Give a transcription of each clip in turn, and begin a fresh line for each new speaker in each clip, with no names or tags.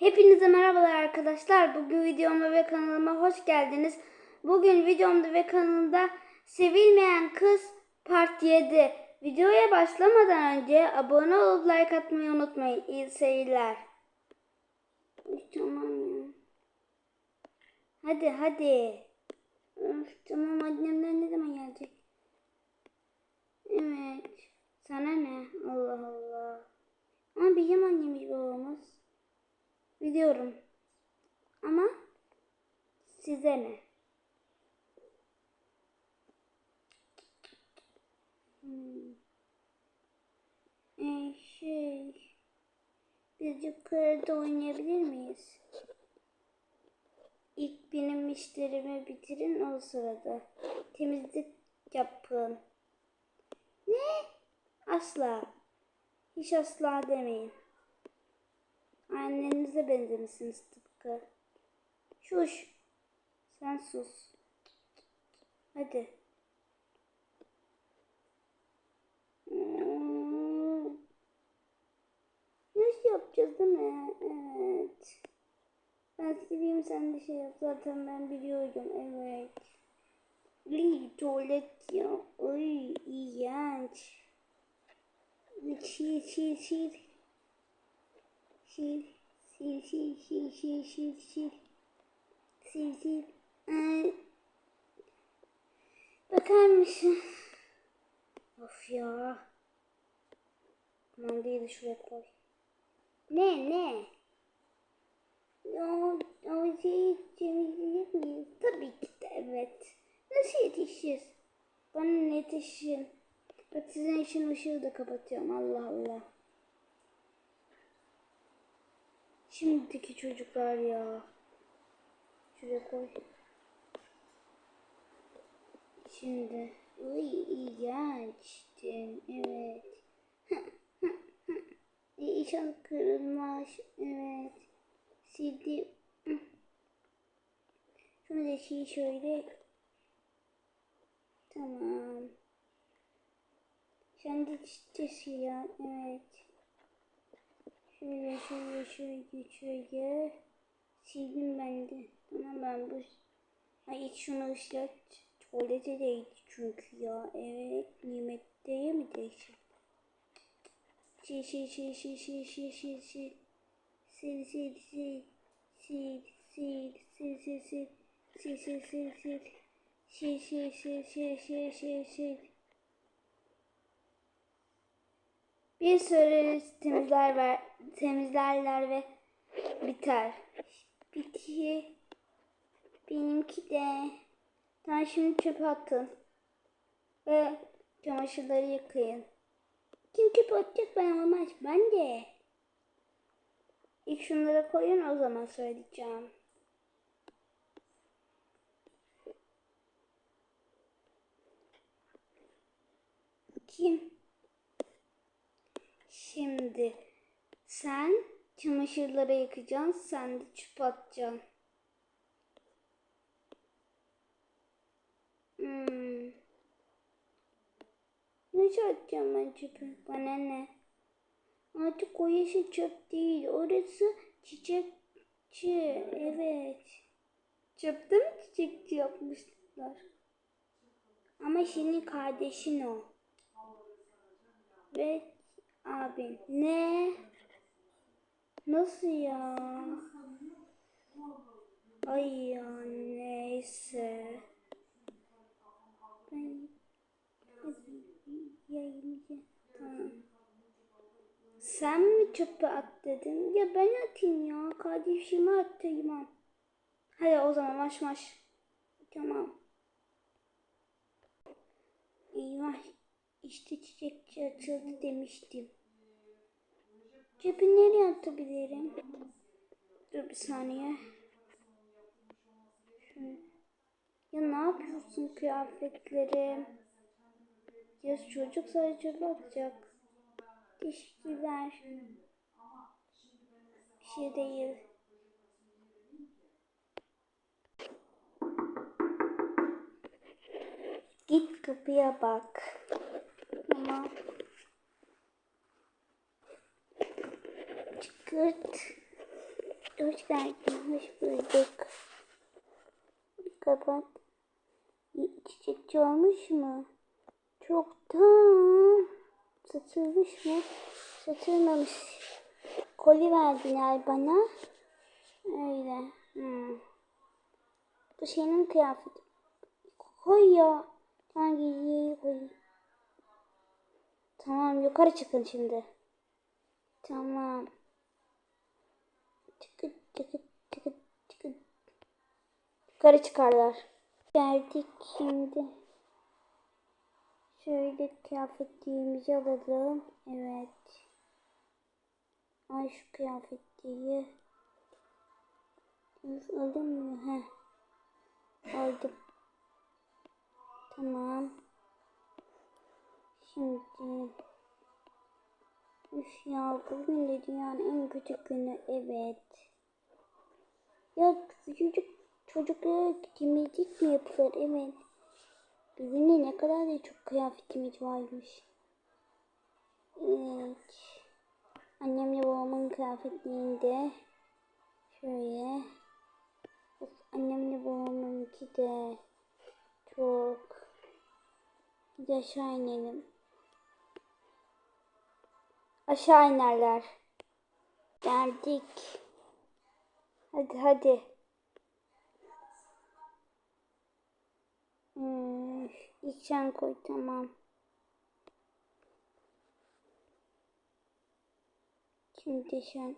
Hepinize merhabalar arkadaşlar. Bugün videoma ve kanalıma hoş geldiniz. Bugün videomda ve kanalımda Sevilmeyen Kız Part 7. Videoya başlamadan önce abone olup like atmayı unutmayın. İyi seyirler. Tamam. Hadi hadi. Öf, tamam annemler ne zaman gelecek? Evet. Sana ne? Allah Allah. Ama bizim annemiz babamız. Biliyorum. Ama size ne? Hmm. Ee, şey, biz yukarıda oynayabilir miyiz? İlk benim işlerimi bitirin o sırada. Temizlik yapın. Ne? Asla. Hiç asla demeyin. Annenize benzemişsiniz tıpkı. Şuş. Sen sus. Hadi. Hmm. Nasıl yapacağız değil mi? Evet. Ben sileyim sen de şey yap. Zaten ben biliyorum. Evet. Lee tuvalet ya. Ay iğrenç. Sil sil sil. Sil sil sil sil sil sil sil. Sil sil. Bakar mısın? Of ya. Kumandayı da şuraya koy. Ne ne? O, o şeyi temizleyecek miyiz? Tabii ki de evet. Nasıl yetişeceğiz? Bana yetişin. Bak sizin için ışığı da kapatıyorum. Allah Allah. Şimdiki çocuklar ya. Şuraya koy. Şimdi. Uy iğrençtin. Evet. İnşallah kırılmaz. Evet. Sildi. Şunu da şey şöyle. Tamam. Sen de çiçeği ya. Evet. Şöyle şöyle şöyle şöyle. Sildim ben de. Tamam ben bu. Ay hiç şunu ıslat. Tuvalete değdi çünkü ya. Evet. Nimetteye mi değişik? Sil sil sil sil sil sil sil sil. Sil sil sil. Sil sil sil sil sil. Sil sil sil sil. Sil sil sil sil sil sil sil. Bir süre temizler ver, temizlerler ve biter. Bitiyor. Benimki de. Tamam şimdi çöpe atın. Ve çamaşırları yıkayın. Kim çöpe atacak ben olmaz. Ben de. İlk şunları koyun o zaman söyleyeceğim. Kim? Şimdi sen çamaşırları yıkacaksın, sen de çöp atacaksın. Hmm. Nasıl atacağım ben çöpü? Bana ne? Artık o yeşil çöp değil. Orası çiçekçi. Evet. Çöpte mi çiçekçi yapmışlar? Ama senin kardeşin o. Ve abin. Ne? Nasıl ya? Ay ya neyse. Ben yayınlayacağım. Tamam. Sen mi çöpe at dedin? Ya ben atayım ya. Kardeşime atayım. Hadi o zaman maş maş. Tamam. Eyvah. İşte çiçekçi açıldı demiştim. Çöpü nereye atabilirim? Dur bir saniye. Ya ne yapıyorsun kıyafetlerim? Ya çocuk sadece çöpe atacak. Teşekkürler. Bir şey değil. Git kapıya bak. Tamam. Çıkırt. Hoş geldin. Hoş bulduk. Kapat. Çiçekçi olmuş mu? Çoktan. Satılmış mı? Satılmamış. Koli verdiler bana. Öyle. Hmm. Bu senin kıyafeti. Koy ya. Ben giyeyim koy. Tamam yukarı çıkın şimdi. Tamam. Çıkın. Yukarı çıkarlar. Geldik şimdi. Şöyle kıyafetliğimizi alalım. Evet. Ay şu kıyafetliği. Üf, Alınmıyor. Heh. Aldım. Tamam. Şimdi. Üf ya bugün de dünyanın en kötü günü. Evet. Ya çocuk çocuklara temizlik mi yapılır? Evet. De ne kadar da çok kıyafetimiz varmış. Evet. Annemle babamın kıyafetliğinde şöyle. Of, annemle babamınki de çok. Hadi aşağı inelim. Aşağı inerler. Geldik. Hadi hadi. Hmm, ilk sen koy tamam. Şimdi sen.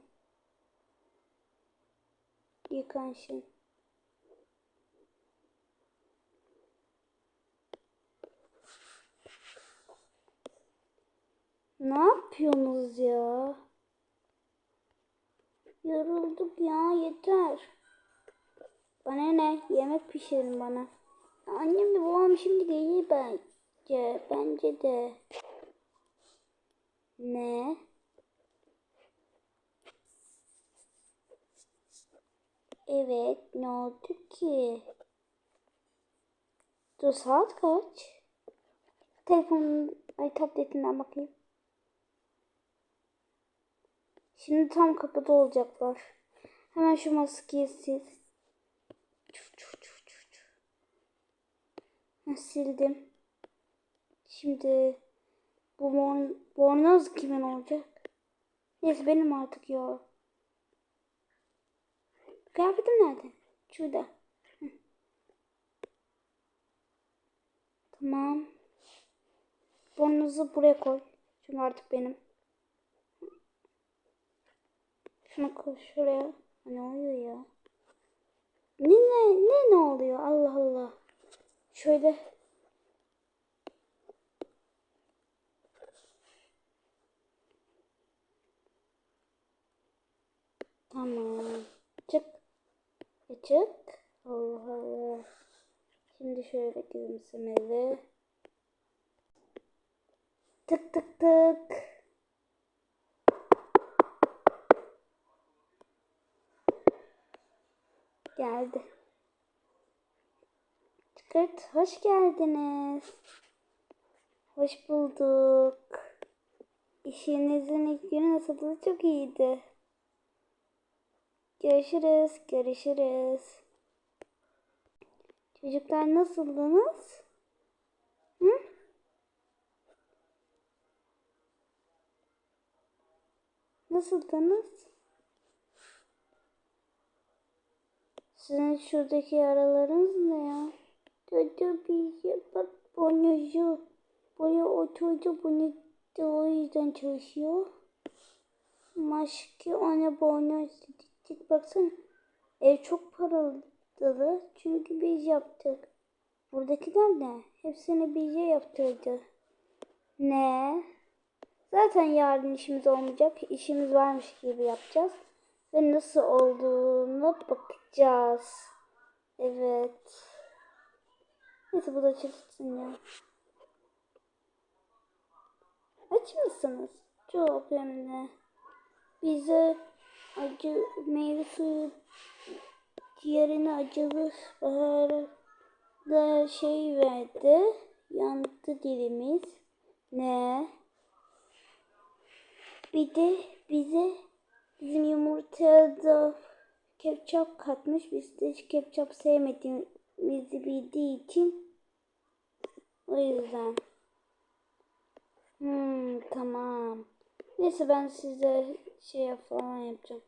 Yıkansın. Ne yapıyorsunuz ya? Yorulduk ya yeter. Bana ne? Yemek pişirin bana. Annemle babam şimdi gelir bence. Bence de. Ne? Evet ne oldu ki? Dur saat kaç? Telefonun ay tabletinden bakayım. Şimdi tam kapıda olacaklar. Hemen şu maskeyi sil. Çuf, çuf, çuf, çuf. Ha, sildim. Şimdi bu born bornoz kimin olacak? Neyse benim artık ya. Kıyafetim nerede? Şurada. Hı. Tamam. Bornozu buraya koy. Çünkü artık benim. Şunu koy şuraya. Ne oluyor ya? Ne ne ne ne oluyor? Allah Allah. Şöyle. Tamam. Çık. E çık. Allah Allah. Şimdi şöyle gülümsemeli. Tık tık tık. Geldi. Çıkart. Hoş geldiniz. Hoş bulduk. İşinizin ilk günü nasıldı? Çok iyiydi. Görüşürüz. Görüşürüz. Çocuklar nasıldınız? Hı? Nasıldınız? Sizin şuradaki yaralarınız ne ya? Çocuğu bir şey bak bonuzu. Buraya oturdu bunu da o yüzden çalışıyor. Maske ona bonus dedik. Baksana ev çok paralı çünkü biz yaptık. Buradakiler ne? Hepsini bize yaptırdı. Ne? Zaten yarın işimiz olmayacak. İşimiz varmış gibi yapacağız. Ve nasıl olduğunu bakacağız. Evet. Neyse bu da çalışsın ya. Aç mısınız? Çok hem. Bize acı meyve suyu diğerine acılı baharlı şey verdi. Yandı dilimiz. Ne? Bir de bize bizim yumurtada ketçap katmış. Biz de hiç ketçap sevmediğimizi bildiği için o yüzden. Hmm, tamam. Neyse ben size şey falan yapacağım.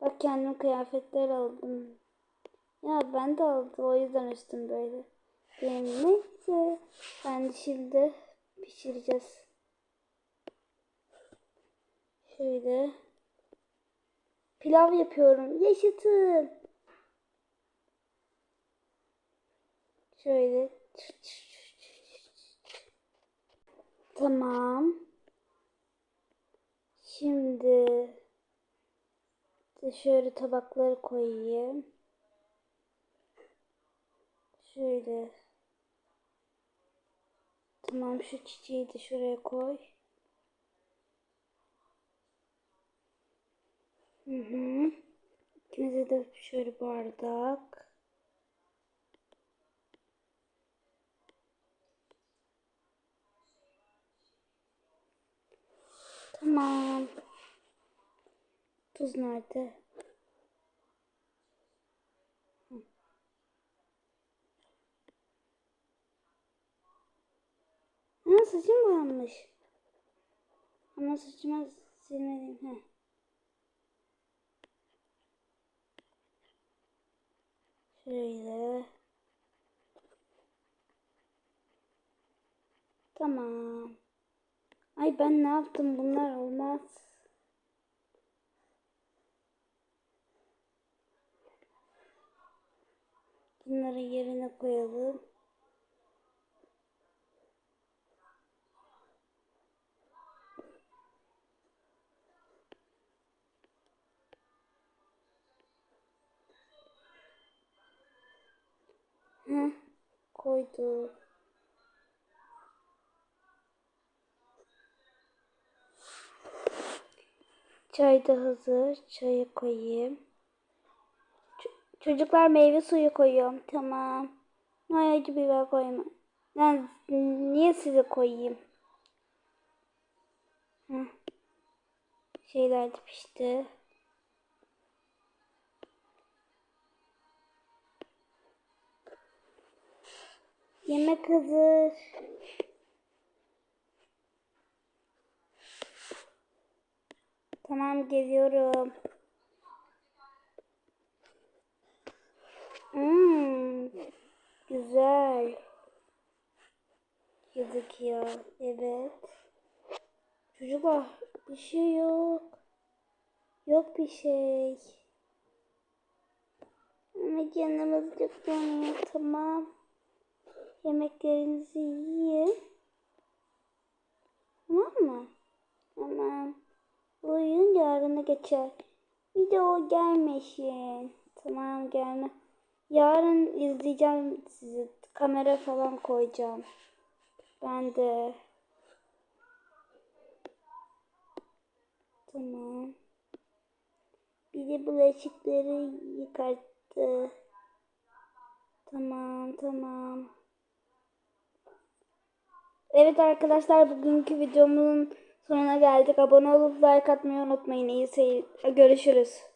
Bak kendim kıyafetler aldım. Ya ben de aldım o yüzden üstüm böyle. Benim neyse. Ben şimdi pişireceğiz. Şöyle. Pilav yapıyorum. Yaşatın. Şöyle. Tamam. Şimdi şöyle tabakları koyayım. Şöyle. Tamam şu çiçeği de şuraya koy. Hı hı. İkimize de şöyle bardak. Tamam. Tuz nerede? Hı. Ha saçım boyanmış. Ama saçıma silmedim. Heh. Şöyle. Tamam. Ay ben ne yaptım? Bunlar olmaz. Bunları yerine koyalım. Heh, koyduk. Çay da hazır. Çayı koyayım. Ç- çocuklar meyve suyu koyuyorum. Tamam. Ay acı biber koyma. Ben niye size koyayım? Heh. Şeyler de pişti. Yemek hazır. Tamam geliyorum. Hmm, güzel. Ya. Evet. Çocuklar bir şey yok. Yok bir şey. Ama canımız çok yanıyor. Tamam. Yemeklerinizi yiyin. Tamam mı? Tamam. Uyuyun yarına geçer. Bir de o gelmesin. Tamam gelme. Yarın izleyeceğim sizi. Kamera falan koyacağım. Ben de. Tamam. Bir de bulaşıkları yıkattı. Tamam tamam. Evet arkadaşlar bugünkü videomun sonuna geldik. Abone olup like atmayı unutmayın. İyi seyir. Görüşürüz.